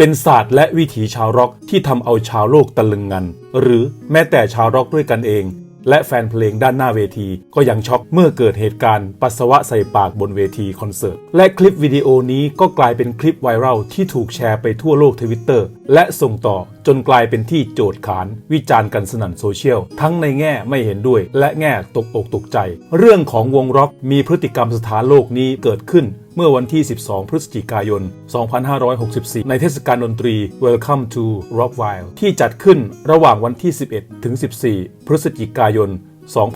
เป็นศาสตร์และวิถีชาวร็อกที่ทำเอาชาวโลกตะลึงงัน หรือแม้แต่ชาวร็อกด้วยกันเอง และแฟนเพลงด้านหน้าเวที ก็ยังช็อกเมื่อเกิดเหตุการณ์ปัสสาวะใส่ปากบนเวทีคอนเสิร์ต และคลิปวิดีโอนี้ก็กลายเป็นคลิปไวรัลที่ถูกแชร์ไปทั่วโลกทวิตเตอร์ และส่งต่อจนกลายเป็นที่โจทย์ขาน วิจารณ์กันสนั่นโซเชียล ทั้งในแง่ไม่เห็นด้วย และแง่ตกอกตกใจ เรื่องของวงร็อกมีพฤติกรรมสถานโลกนี้เกิดขึ้นเมื่อวันที่ 12 พฤศจิกายน 2564 ในเทศกาลดนตรี Welcome to Rockville ที่จัดขึ้นระหว่างวันที่ 11 ถึง 14 พฤศจิกายน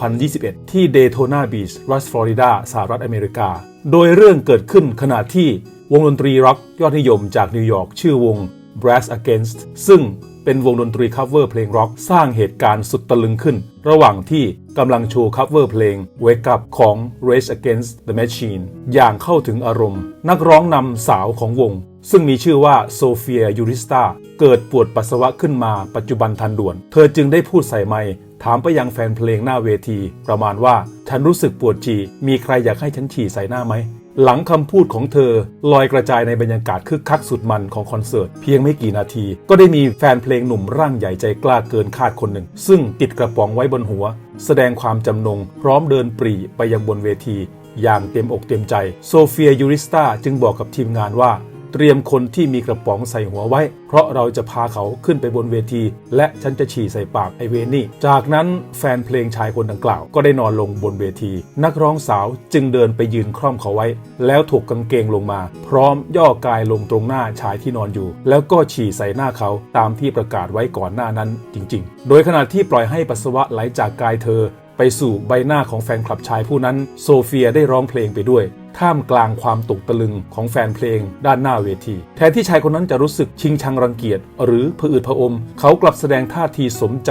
2021 ที่เดโทนาบีชรัฐฟลอริดา สหรัฐอเมริกา โดยเรื่องเกิดขึ้นขณะที่วงดนตรีร็อกยอดนิยมจากนิวยอร์กชื่อวง Brass Against ซึ่งเป็นวงดนตรีคัฟเวอร์เพลงร็อกสร้างเหตุการณ์สุดตะลึงขึ้น ระหว่างที่กำลังโชว์คัฟเวอร์เพลง Wake Up ของ Rage Against the Machine อย่างเข้าถึงอารมณ์ นักร้องนำสาวของวง ซึ่งมีชื่อว่าโซเฟียยูริสตาเกิดปวดปัสสาวะขึ้นมาปัจจุบันทันด่วน เธอจึงได้พูดใส่ไมค์ถามไปยังแฟนเพลงหน้าเวที ประมาณว่า ฉันรู้สึกปวดฉี่มีใครอยากให้ฉันฉี่ใส่หน้าไหม หลังคำพูดของเธอ ลอยกระจายในบรรยากาศคึกคักสุดมันของคอนเสิร์ต เพียงไม่กี่นาที ก็ได้มีแฟนเพลงหนุ่มร่างใหญ่ใจกล้าเกินคาดคนหนึ่ง ซึ่งติดกระป๋องไว้บนหัว แสดงความจำนง พร้อมเดินปรีไปยังบนเวที อย่างเต็มอกเต็มใจ โซเฟียยูริสตาจึงบอกกับทีมงานว่า เตรียมคนที่มีกระป๋องใส่หัวไว้ เพราะเราจะพาเขาขึ้นไปบนเวที และฉันจะฉี่ใส่ปากไอเวนี่ จากนั้นแฟนเพลงชายคนดังกล่าว ก็ได้นอนลงบนเวที นักร้องสาวจึงเดินไปยืนคร่อมเขาไว้ แล้วถกกางเกงลงมา พร้อมย่อกายลงตรงหน้าชายที่นอนอยู่ แล้วก็ฉี่ใส่หน้าเขาตามที่ประกาศไว้ก่อนหน้านั้นจริง ๆ โดยขณะที่ปล่อยให้ปัสสาวะไหลจากกายเธอไปสู่ใบหน้าของแฟนคลับชายผู้นั้น โซเฟียได้ร้องเพลงไปด้วย ท่ามกลางความตกตะลึงของแฟนเพลงด้านหน้าเวที แทนที่ชายคนนั้นจะรู้สึกชิงชังรังเกียจหรือผะอืดผอม เขากลับแสดงท่าทีสมใจ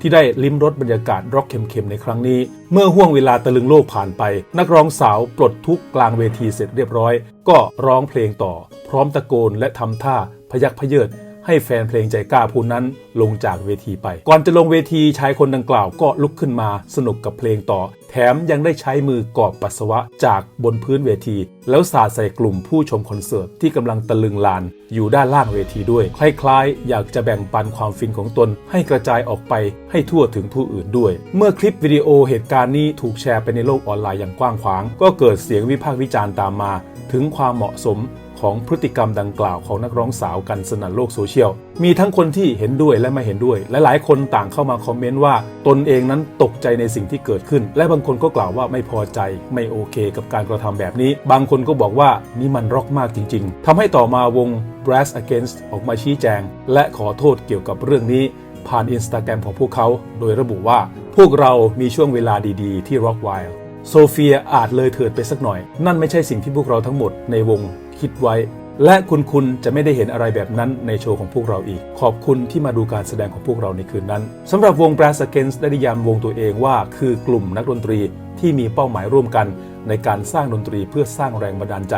ที่ได้ลิ้มรสบรรยากาศร็อกเค็มๆในครั้งนี้ เมื่อห่วงเวลาตะลึงโลกผ่านไป นักร้องสาวปลดทุกกลางเวทีเสร็จเรียบร้อย ก็ร้องเพลงต่อ พร้อมตะโกนและทำท่าพยักพเยิด ให้แฟนเพลงใจกล้าผู้นั้นลงจากเวทีไป ก่อนจะลงเวทีชายคนดังกล่าวก็ลุกขึ้นมาสนุกกับเพลงต่อ แถมยังได้ใช้มือกอบปัสสาวะจากบนพื้นเวที แล้วสาดใส่กลุ่มผู้ชมคอนเสิร์ตที่กำลังตะลึงลาน อยู่ด้านล่างเวทีด้วย คล้ายๆ อยากจะแบ่งปันความฟินของตน ให้กระจายออกไปให้ทั่วถึงผู้อื่นด้วย เมื่อคลิปวิดีโอเหตุการณ์นี้ถูกแชร์ไปในโลกออนไลน์อย่างกว้างขวาง ก็เกิดเสียงวิพากษ์วิจารณ์ตามมา ถึงความเหมาะสม ของพฤติกรรมดังกล่าวของนักร้องสาวกันสนั่นโลกโซเชียล มีทั้งคนที่เห็นด้วยและไม่เห็นด้วย และหลายคนต่างเข้ามาคอมเมนต์ว่าตนเองนั้นตกใจในสิ่งที่เกิดขึ้น และบางคนก็กล่าวว่าไม่พอใจไม่โอเคกับการกระทำแบบนี้ บางคนก็บอกว่านี่มันร็อกมากจริง ๆทำให้ต่อมาวง Brass Against ออกมาชี้แจง และขอโทษเกี่ยวกับเรื่องนี้ผ่านอินสตาแกรมของพวกเขา โดยระบุว่า พวกเรามีช่วงเวลาดีๆ ที่ Rockville โซเฟียอาจเลยเถิดไปสักหน่อย นั่นไม่ใช่สิ่งที่พวกเราทั้งหมดในวง คิดไว้ และคุณคุณจะไม่ได้เห็นอะไรแบบนั้นในโชว์ของพวกเราอีก ขอบคุณที่มาดูการแสดงของพวกเราในคืนนั้นสำหรับวง Brass Against ได้นิยามวงตัวเองว่า คือกลุ่มนักดนตรีที่มีเป้าหมายร่วมกัน ในการสร้างดนตรีเพื่อสร้างแรงบันดาลใจ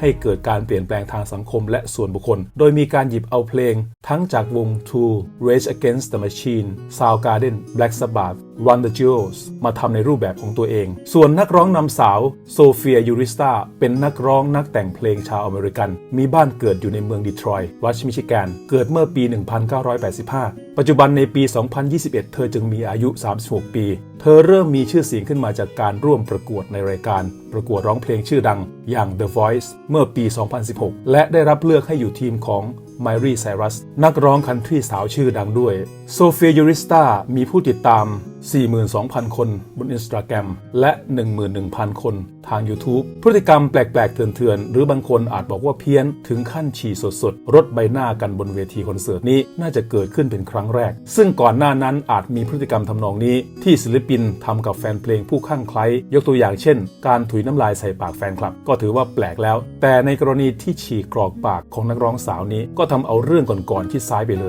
ให้เกิดการเปลี่ยนแปลงทางสังคมและส่วนบุคคล โดยมีการหยิบเอาเพลง ทั้งจากวง Tool Rage Against the Machine Soundgarden Black Sabbath Run the Jewels มาทำในรูปแบบของตัวเอง ส่วนนักร้องนำสาวโซเฟียยูริสตาเป็นนักร้องนักแต่งเพลงชาวอเมริกัน มีบ้านเกิดอยู่ในเมืองดีทรอยต์รัฐมิชิแกน เกิดเมื่อปี 1985 ปัจจุบันในปี 2021 เธอจึงมีอายุ 36 ปี เธอเริ่มมีชื่อเสียงขึ้นมาจากการร่วมประกวดในรายการ ประกวดร้องเพลงชื่อดังอย่าง The Voice เมื่อปี 2016 และได้รับเลือกให้อยู่ทีมของไมรี่ไซรัสนักร้องคันทรีสาวชื่อดังด้วย โซเฟียยูริสตามีผู้ติดตาม 42,000 คนบน Instagram และ 11,000 คนทาง YouTube พฤติกรรมแปลก ๆ เถื่อน ๆ หรือบางคนอาจบอกว่าเพี้ยนถึงขั้นฉี่สด ๆ รถใบหน้ากันบนเวทีคอนเสิร์ตนี้น่าจะเกิดขึ้นเป็นครั้งแรก ซึ่งก่อนหน้านั้นอาจมีพฤติกรรมทำนองนี้ ที่ศิลปินทำกับแฟนเพลงผู้ข้างไคล้ยกตัวอย่างเช่น การถุยน้ำลายใส่ปากแฟนคลับ ก็ถือว่าแปลกแล้ว แต่ในกรณีที่ฉี่กรอกปากของนักร้องสาวนี้ ก็ทำเอาเรื่องก่อนๆที่ซ้ายไปเลย